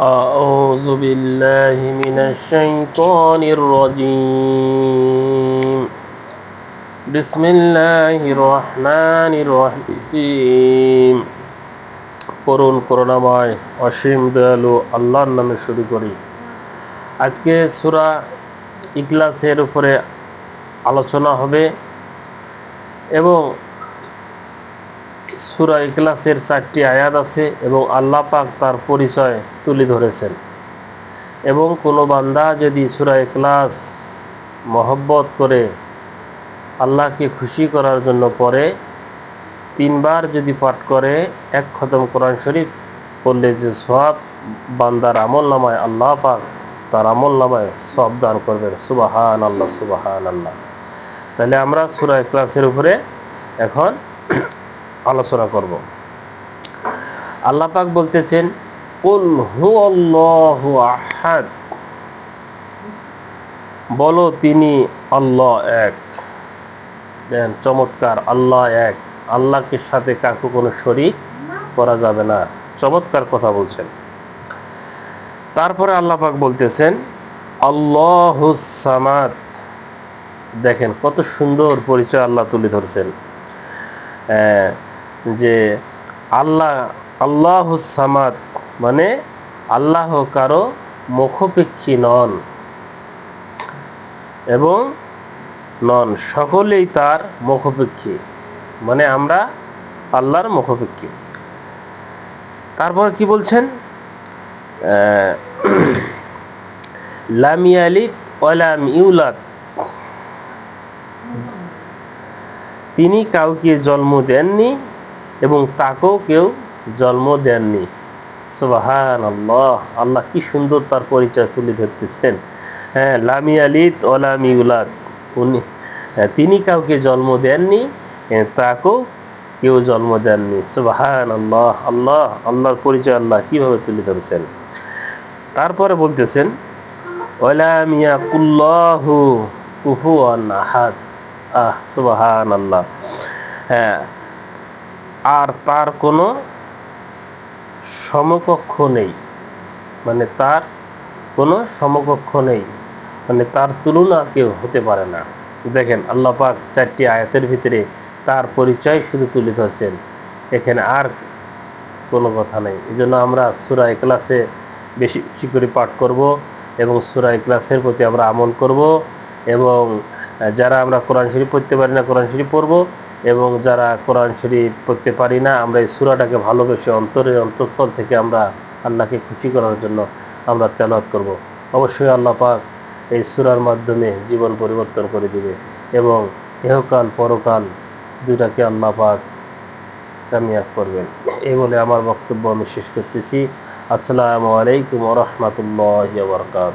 أعوذ بالله من الشيطان الرجيم بسم الله الرحمن الرحيم করুণ করুণাময় অসীম দয়ালু আল্লাহর নামে শুরু করি আজকে সুরা ইকলাসের উপরে আলোচনা হবে এবং সুরা ইকলাসের চারটি আয়াত আছে এবং আল্লাহ পাক তার পরিচয় তুলে ধরেছেন। এবং কোনো বান্দা যদি সুরা ইকলাস মহব্বত করে আল্লাহকে খুশি করার জন্য পরে তিনবার যদি পাঠ করে, এক খতম কোরআন শরীফ পড়লে যে সব বান্দার আমল নামায় আল্লাহ পাক তার আমল নামায় সব দান করবেন। সুবাহান আল্লাহ সুবাহান আল্লাহ তাহলে আমরা সুরা ক্লাসের উপরে এখন আলোচনা করব। আল্লাহ পাক বলতেছেন, কুল হু আহাদ। বলো, তিনি আল্লাহ এক। দেন, চমৎকার, আল্লাহ এক। আল্লাহকে সাথে কাকু কোনো শরিক করা যাবে না। চমৎকার কথা বলছেন। তারপরে আল্লাহ পাক বলতেছেন আল্লাহ সামাদ। দেখেন, কত সুন্দর পরিচয় আল্লাহ তুলে ধরছেন। যে আল্লাহ আল্লাহ সামাদ মানে আল্লাহ কারও মুখপেক্ষী নন এবং নন, সকলেই তার মুখপেক্ষী। মানে আমরা আল্লাহর মুখপেক্ষী। তারপর কি বলছেন? লামিয়ালি ওয়ালাম ইউলাদ। তিনি কাউকে জন্ম দেননি এবং তাকেও কেউ জন্ম দেননি। সুবাহান আল্লাহ আল্লাহ কি সুন্দর তার পরিচয় তুলে ধরতেছেন। হ্যাঁ লামি আলিদ ওলামি উলাদ, উনি, তিনি কাউকে জন্ম দেননি তাকেও কেউ জন্ম দেননি। সুবাহান আল্লাহ আল্লাহ আল্লাহর পরিচয় আল্লাহ কীভাবে তুলে ধরেছেন। তারপরে বলতেছেন ওলামিয়া কুল্লাহু কুহু আহাদ। আহ সুবাহান আল্লাহ হ্যাঁ আর তার কোনো সমকক্ষ নেই। মানে তার কোনো সমকক্ষ নেই। মানে তার তুলনা কেউ হতে পারে না। দেখেন, আল্লাহ পাক চারটি আয়াতের ভিতরে তার পরিচয় শুধু তুলে ধরছেন। এখানে আর কোনো কথা নেই। এই জন্য আমরা সুরা ক্লাসে বেশি বেশি করে পাঠ করব এবং সুরা ক্লাসের প্রতি আমরা আমল করব এবং যারা আমরা কোরআন শরীফ পড়তে পারি না, কোরআন শরীফ পড়ব এবং যারা কোরআন শরীফ পড়তে পারি না, আমরা এই সুরাটাকে ভালোবেসে অন্তরের অন্তঃস্থল থেকে আমরা আল্লাহকে খুশি করার জন্য আমরা তেলাওয়াত করব। অবশ্যই আল্লাহ পাক এই সুরার মাধ্যমে জীবন পরিবর্তন করে দিবে এবং ইহকাল, পরকাল দুটাকে আল্লাহ পাক কামিয়াব করবেন। এই বলে আমার বক্তব্য আমি শেষ করতেছি। আসসালামু আলাইকুম রহমতুল্লাহ বরকাত